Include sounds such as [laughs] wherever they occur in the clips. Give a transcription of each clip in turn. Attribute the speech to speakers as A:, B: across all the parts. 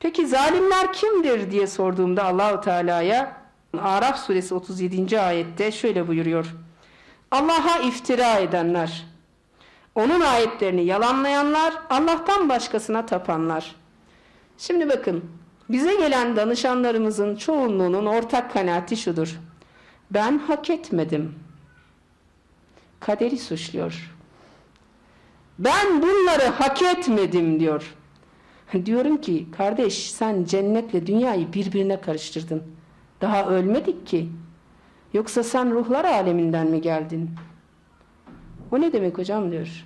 A: Peki zalimler kimdir diye sorduğumda Allahu Teala'ya Araf suresi 37. ayette şöyle buyuruyor. Allah'a iftira edenler, onun ayetlerini yalanlayanlar, Allah'tan başkasına tapanlar. Şimdi bakın, bize gelen danışanlarımızın çoğunluğunun ortak kanaati şudur. Ben hak etmedim. Kaderi suçluyor. Ben bunları hak etmedim diyor. [laughs] Diyorum ki kardeş sen cennetle dünyayı birbirine karıştırdın. Daha ölmedik ki. Yoksa sen ruhlar aleminden mi geldin? O ne demek hocam diyor.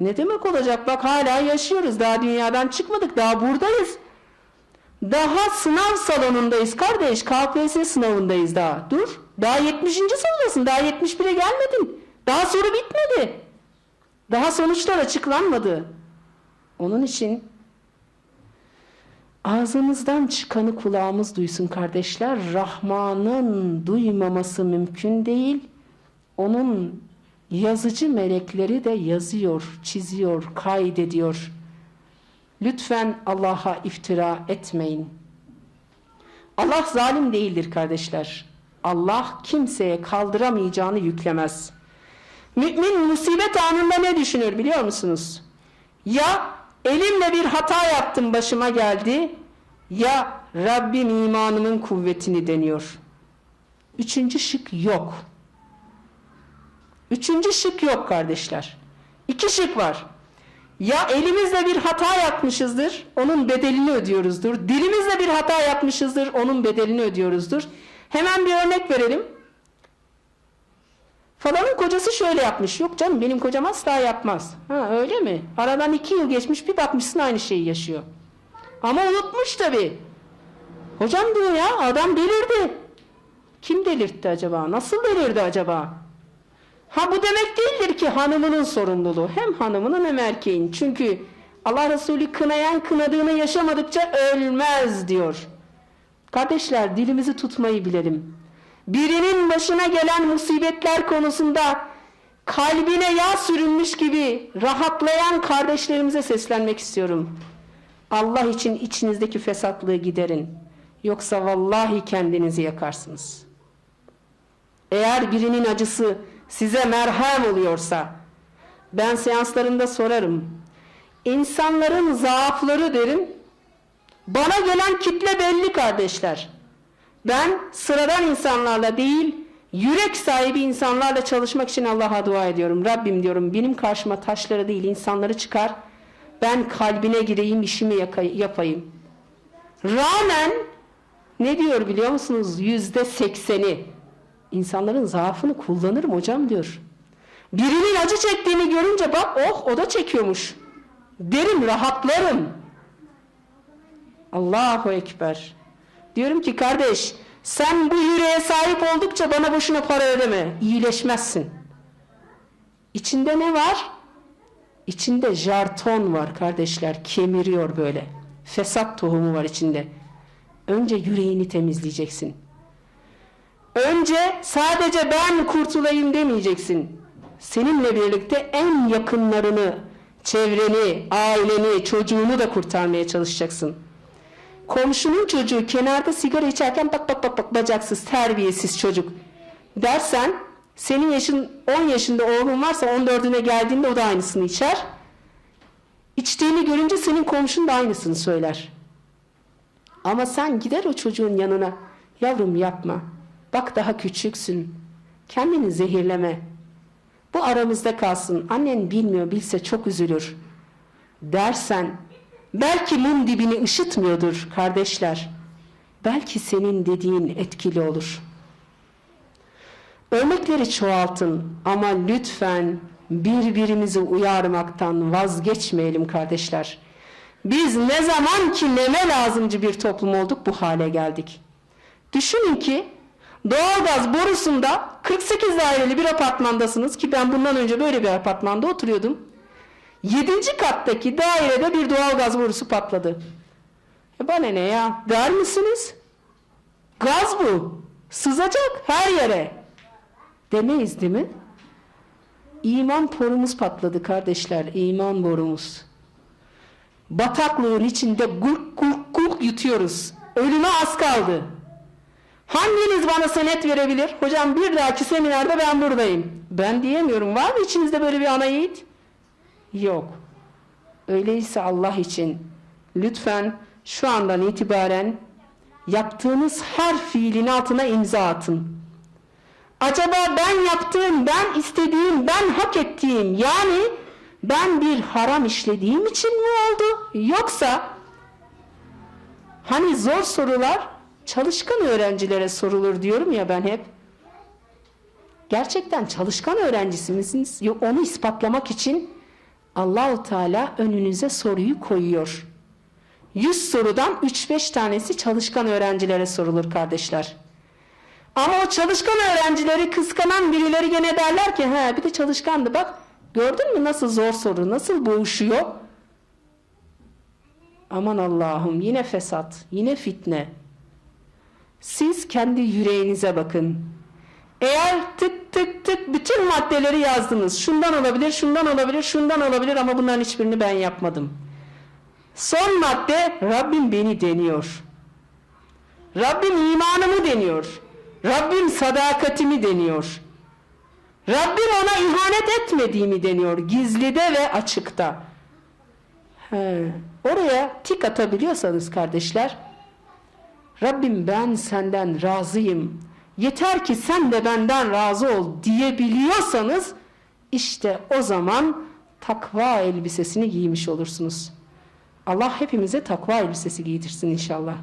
A: Ne demek olacak bak hala yaşıyoruz. Daha dünyadan çıkmadık daha buradayız. Daha sınav salonundayız kardeş. KPSS sınavındayız daha. Dur. Daha 70. sınıftasın. Daha 71'e gelmedin. Daha soru bitmedi. Daha sonuçlar açıklanmadı. Onun için ağzımızdan çıkanı kulağımız duysun kardeşler. Rahman'ın duymaması mümkün değil. Onun yazıcı melekleri de yazıyor, çiziyor, kaydediyor. Lütfen Allah'a iftira etmeyin. Allah zalim değildir kardeşler. Allah kimseye kaldıramayacağını yüklemez. Mümin musibet anında ne düşünür biliyor musunuz? Ya elimle bir hata yaptım başıma geldi ya Rabbim imanımın kuvvetini deniyor. Üçüncü şık yok. Üçüncü şık yok kardeşler. İki şık var. Ya elimizle bir hata yapmışızdır, onun bedelini ödüyoruzdur. Dilimizle bir hata yapmışızdır, onun bedelini ödüyoruzdur. Hemen bir örnek verelim. Falanın kocası şöyle yapmış. Yok canım benim kocam asla yapmaz. Ha öyle mi? Aradan iki yıl geçmiş bir bakmışsın aynı şeyi yaşıyor. Ama unutmuş tabi. Hocam diyor ya adam delirdi. Kim delirtti acaba? Nasıl delirdi acaba? Ha bu demek değildir ki hanımının sorumluluğu. Hem hanımının hem erkeğin. Çünkü Allah Resulü kınayan kınadığını yaşamadıkça ölmez diyor. Kardeşler dilimizi tutmayı bilelim. Birinin başına gelen musibetler konusunda kalbine yağ sürünmüş gibi rahatlayan kardeşlerimize seslenmek istiyorum. Allah için içinizdeki fesatlığı giderin. Yoksa vallahi kendinizi yakarsınız. Eğer birinin acısı size merhem oluyorsa ben seanslarında sorarım. İnsanların zaafları derim. Bana gelen kitle belli kardeşler. Ben sıradan insanlarla değil, yürek sahibi insanlarla çalışmak için Allah'a dua ediyorum. Rabbim diyorum benim karşıma taşları değil insanları çıkar. Ben kalbine gireyim işimi yapayım. Rağmen ne diyor biliyor musunuz? Yüzde sekseni insanların zaafını kullanırım hocam diyor. Birinin acı çektiğini görünce bak oh o da çekiyormuş. Derim rahatlarım. Allahu Ekber. Diyorum ki kardeş sen bu yüreğe sahip oldukça bana boşuna para ödeme. İyileşmezsin. İçinde ne var? İçinde jarton var kardeşler. Kemiriyor böyle. Fesat tohumu var içinde. Önce yüreğini temizleyeceksin. Önce sadece ben kurtulayım demeyeceksin. Seninle birlikte en yakınlarını, çevreni, aileni, çocuğunu da kurtarmaya çalışacaksın. Komşunun çocuğu kenarda sigara içerken bak bak bak bak bacaksız, terbiyesiz çocuk dersen senin yaşın 10 yaşında oğlun varsa 14'üne geldiğinde o da aynısını içer. İçtiğini görünce senin komşun da aynısını söyler. Ama sen gider o çocuğun yanına yavrum yapma Bak daha küçüksün. Kendini zehirleme. Bu aramızda kalsın. Annen bilmiyor, bilse çok üzülür. Dersen, belki mum dibini ışıtmıyordur kardeşler. Belki senin dediğin etkili olur. Örnekleri çoğaltın ama lütfen birbirimizi uyarmaktan vazgeçmeyelim kardeşler. Biz ne zaman ki neme lazımcı bir toplum olduk bu hale geldik. Düşünün ki Doğalgaz borusunda 48 daireli bir apartmandasınız ki ben bundan önce böyle bir apartmanda oturuyordum. 7. kattaki dairede bir doğalgaz borusu patladı. E bana ne ya der misiniz? Gaz bu. Sızacak her yere. Demeyiz değil mi? İman borumuz patladı kardeşler. İman borumuz. Bataklığın içinde gurk gurk gurk yutuyoruz. Ölüme az kaldı. Hanginiz bana senet verebilir? Hocam bir dahaki seminerde ben buradayım. Ben diyemiyorum. Var mı içinizde böyle bir ana yiğit? Yok. Öyleyse Allah için lütfen şu andan itibaren yaptığınız her fiilin altına imza atın. Acaba ben yaptığım, ben istediğim, ben hak ettiğim yani ben bir haram işlediğim için mi oldu? Yoksa hani zor sorular çalışkan öğrencilere sorulur diyorum ya ben hep. Gerçekten çalışkan öğrencisi misiniz? Onu ispatlamak için Allahu Teala önünüze soruyu koyuyor. 100 sorudan 3-5 tanesi çalışkan öğrencilere sorulur kardeşler. Ama o çalışkan öğrencileri kıskanan birileri gene derler ki he bir de çalışkandı bak gördün mü nasıl zor soru nasıl boğuşuyor. Aman Allah'ım yine fesat yine fitne. Siz kendi yüreğinize bakın. Eğer tık tık tık bütün maddeleri yazdınız. Şundan olabilir, şundan olabilir, şundan olabilir ama bunların hiçbirini ben yapmadım. Son madde Rabbim beni deniyor. Rabbim imanımı deniyor. Rabbim sadakatimi deniyor. Rabbim ona ihanet etmediğimi deniyor. Gizlide ve açıkta. He, oraya tik atabiliyorsanız kardeşler Rabbim ben senden razıyım. Yeter ki sen de benden razı ol diyebiliyorsanız işte o zaman takva elbisesini giymiş olursunuz. Allah hepimize takva elbisesi giydirsin inşallah.